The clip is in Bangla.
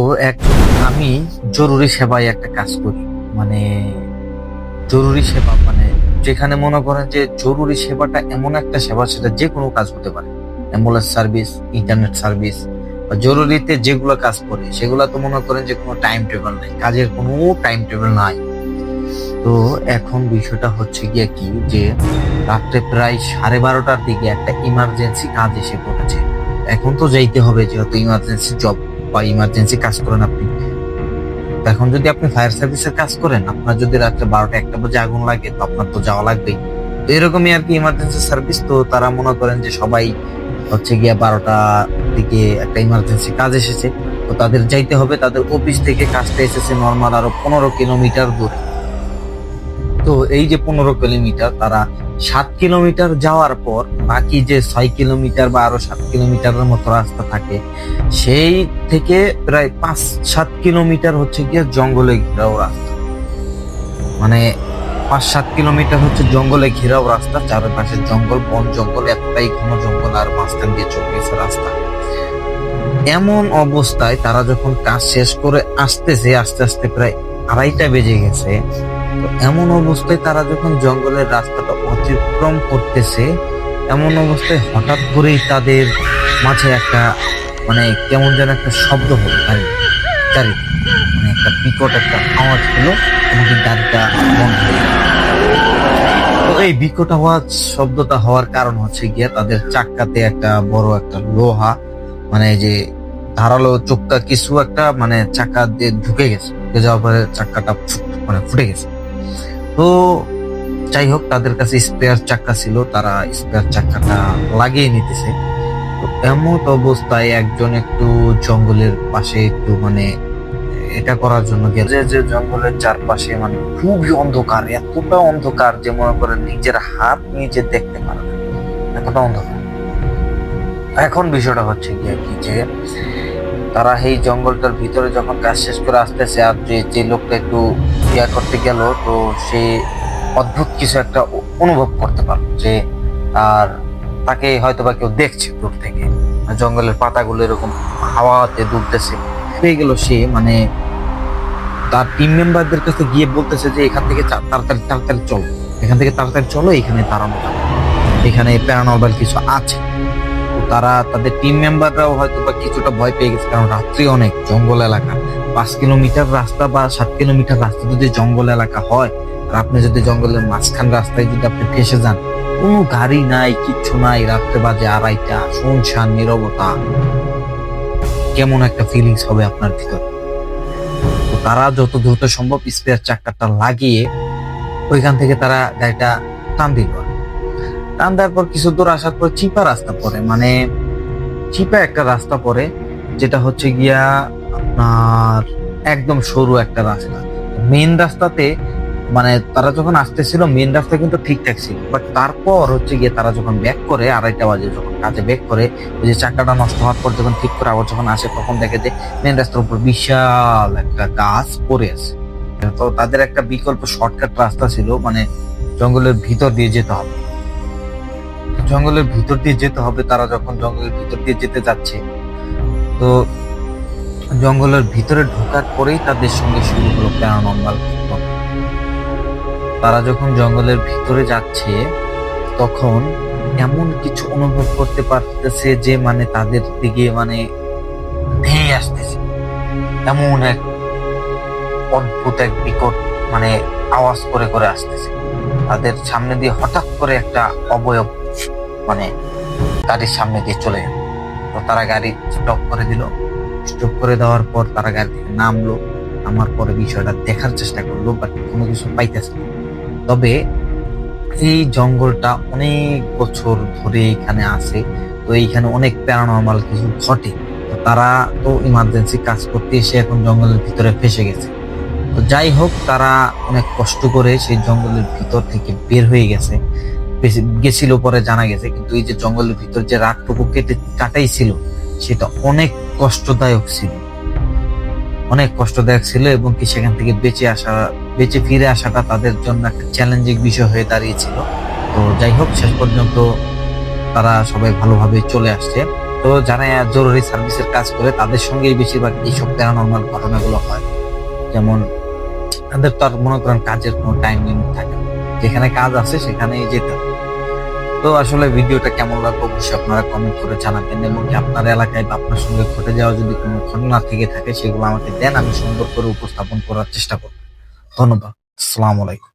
তো এক, আমি জরুরি সেবায় একটা কাজ করি। মানে জরুরি সেবা মানে যেখানে মনে করেন যে জরুরি সেবাটা এমন একটা সেবা, সেটা যে কোনো কাজ হতে পারে। অ্যাম্বুলেন্স সার্ভিস, ইন্টারনেট সার্ভিস, বা জরুরিতে যেগুলো কাজ করে, সেগুলো তো মনে করেন যে কোনো টাইম টেবিল নাই, কাজের কোনো টাইম টেবিল নাই। তো এখন বিষয়টা হচ্ছে গিয়ে কি যে, রাত্রে প্রায় সাড়ে বারোটার দিকে একটা ইমার্জেন্সি কাজ এসে পড়েছে। এখন তো যাইতে হবে, যেহেতু ইমার্জেন্সি জব বা ইমার্জেন্সি কাজ করেন আপনি। এখন যদি আপনি ফায়ার সার্ভিসের কাজ করেন, আপনার যদি রাত্রে বারোটা একটা বাজে আগুন লাগে, তো আপনার তো যাওয়া লাগবেই। তো এরকমই আর কি ইমার্জেন্সি সার্ভিস তো তারা মনে করেন যে সবাই হচ্ছে গিয়ে বারোটা দিকে একটা ইমার্জেন্সি কাজ এসেছে। তো তাদের যাইতে হবে, তাদের অফিস থেকে কাজটা এসেছে নর্মাল আরও পনেরো কিলোমিটার দূরে। তো এই যে পনেরো কিলোমিটার, তারা সাত কিলোমিটার যাওয়ার পর বাকি যে ছয় কিলোমিটার বা আরও সাত কিলোমিটারের মতো রাস্তা থাকে, সেই থেকে প্রায় পাঁচ সাত কিলোমিটার হচ্ছে গিয়ে জঙ্গলে ঘেরাও রাস্তা। মানে পাঁচ সাত কিলোমিটার হচ্ছে জঙ্গলে ঘেরাও রাস্তা, চারপাশে জঙ্গল, বন জঙ্গল, একটাই ঘন জঙ্গল আর মাঝখান দিয়ে চলে গেছে রাস্তা। এমন অবস্থায় তারা যখন কাজ শেষ করে আসতেছে, আস্তে আস্তে প্রায় আড়াইটা বেজে গেছে এমন অবস্থায় তারা যখন জঙ্গলের রাস্তাটা অতিক্রম করতেছে, এমন অবস্থায় হঠাৎ করেই তাদের মাঝে একটা মানে কেমন যেন একটা শব্দ হলো গাড়ি মানে একটা বিকট একটা আওয়াজ হলো এমনকি গাড়িটা বন্ধ হয়ে তো এই বিকট আওয়াজ, শব্দটা হওয়ার কারণ হচ্ছে গিয়ে তাদের চাক্কাতে একটা বড় একটা লোহা মানে যে ধারালো চোখটা কিছু একটা মানে চাকা দিয়ে ঢুকে গেছে। ঢুকে যাওয়ার পরে চাক্কাটা মানে ফুটে গেছে। তো যাই হোক, তাদের কাছে স্পেয়ার চাক্কা ছিল, তারা স্পেয়ার চাক্কাটা লাগিয়ে নিতেছে। তো এমন অবস্থায় একজন একটু জঙ্গলের পাশে একটু মানে এটা করার জন্য গেছে যে যে জঙ্গলের চারপাশে মানে খুবই অন্ধকার, এতটা অন্ধকার যে মনে করেন নিজের হাত নিজে দেখতে পারে না। এতটা অন্ধকার। এখন বিষয়টা হচ্ছে গিয়ে কি যে তারা এই জঙ্গলটার ভিতরে যখন কাজ শেষ করে আসতেছে আর যে যে লোকটা একটু ইয়া করতে গেল, তো সে অদ্ভুত কিছু একটা অনুভব করতে পারল যে আর তাকে হয়তো বা কেউ দেখছে দূর থেকে। জঙ্গলের পাতাগুলো এরকম হাওয়াতে দুলতেছে। হয়ে গেল সে মানে তার টিম মেম্বারদের কাছে গিয়ে বলতেছে যে, এখান থেকে তাড়াতাড়ি তাড়াতাড়ি চলো। এখান থেকে তাড়াতাড়ি চলো, এখানে দাঁড়ানো এখানে প্যারানর্মাল কিছু আছে। তারা তাদের টিম মেম্বাররাও হয়তো বা কিছুটা ভয় পেয়ে গেছে, কারণ রাত্রি অনেক জঙ্গল এলাকা। পাঁচ কিলোমিটার রাস্তা বা সাত কিলোমিটার রাস্তা যদি জঙ্গল এলাকা হয়, আর আপনি যদি জঙ্গলের মাঝখান রাস্তায় যদি আপনি ফেসে যান, কোনো গাড়ি নাই, কিচ্ছু নাই, রাত্রে বাজে আড়াইটা, শুনশান, নীরবতা। কেমন একটা ফিলিংস হবে আপনার ভিতর। তো তারা যত দ্রুত সম্ভব স্পেয়ার চাক্কাটা লাগিয়ে ওইখান থেকে তারা গাড়িটা টান দিল টান দেওয়ার পর কিছু দূর আসার পর চিপা রাস্তা পড়ে মানে চিপা একটা রাস্তা পড়ে, যেটা হচ্ছে গিয়া আপনার একদম সরু একটা রাস্তা। মেন রাস্তাতে মানে তারা যখন আসতেছিল মেন রাস্তা কিন্তু ঠিকঠাক ছিল। বাট তারপর হচ্ছে গিয়ে তারা যখন ব্যাক করে, আড়াইটা বাজে যখন কাজে ব্যাক করে, ওই যে চাকাটা নষ্ট হওয়ার পর যখন ঠিক করে আবার যখন আসে, তখন দেখে যে মেন রাস্তার উপর বিশাল একটা গাছ পড়ে আছে। তো তাদের একটা বিকল্প শর্টকাট রাস্তা ছিল মানে জঙ্গলের ভিতর দিয়ে যেতে হবে। জঙ্গলের ভিতর দিয়ে যেতে হবে, তারা যখন জঙ্গলের ভিতর দিয়ে যেতে যাচ্ছে, তো জঙ্গলের ভিতরে ঢোকার পরেই তাদের সঙ্গে শুরু হলো প্যারানর্মাল তারা যখন জঙ্গলের ভিতরে যাচ্ছে, তখন এমন কিছু অনুভব করতে পারতেছে যে মানে তাদের দিকে মানে ধেয়ে আসতেছে। এমন এক অদ্ভুত এক বিকট মানে আওয়াজ করে করে আসতেছে। তাদের সামনে দিয়ে হঠাৎ করে একটা অবয়ব মানে গাড়ির সামনে দিয়ে চলে গেল। তো তারা গাড়ি স্টপ করে দিল। স্টপ করে দেওয়ার পর তারা গাড়ি থেকে নামলো। নামার পরে বিষয়টা দেখার চেষ্টা করল বাট কোনো কিছু পাইতেছে না। তবে এই জঙ্গলটা অনেক বছর ধরে এখানে আছে। তো এইখানে অনেক প্যারানর্মাল কিছু ঘটে। তো তারা তো ইমার্জেন্সি কাজ করতে এসে এখন জঙ্গলের ভিতরে ফেসে গেছে। তো যাই হোক, তারা অনেক কষ্ট করে সেই জঙ্গলের ভিতর থেকে বের হয়ে গেছে। গেছিল পরে জানা গেছে, কিন্তু এই যে জঙ্গলের ভিতর যে রাতটুকু কেটে কাটাইছিল, সেটা অনেক কষ্টদায়ক ছিল। অনেক কষ্টদায়ক ছিল এবং কি সেখান থেকে বেঁচে আসা, বেঁচে ফিরে আসাটা তাদের জন্য একটা চ্যালেঞ্জিং বিষয় হয়ে দাঁড়িয়েছিল। তো যাই হোক, শেষ পর্যন্ত তারা সবাই ভালোভাবে চলে আসছে। তো যারা জরুরি সার্ভিসের কাজ করে, তাদের সঙ্গেই বেশিরভাগ এইসব প্যারানর্মাল ঘটনাগুলো হয়। যেমন, তাদের তো আর মনে করেন কাজের কোনো টাইম লিমিট থাকে। যেখানে কাজ আছে, সেখানেই যেতে হবে তো আসলে ভিডিওটা কেমন লাগল অবশ্যই আপনারা কমেন্ট করে জানাবেন এবং কি আপনার এলাকায় বা আপনার সঙ্গে ঘটে যাওয়া যদি কোনো ঘটনা থেকে থাকে, সেগুলো আমাকে দেন, আমি সুন্দর করে উপস্থাপন করার চেষ্টা করব। ধন্যবাদ। আসসালামু আলাইকুম।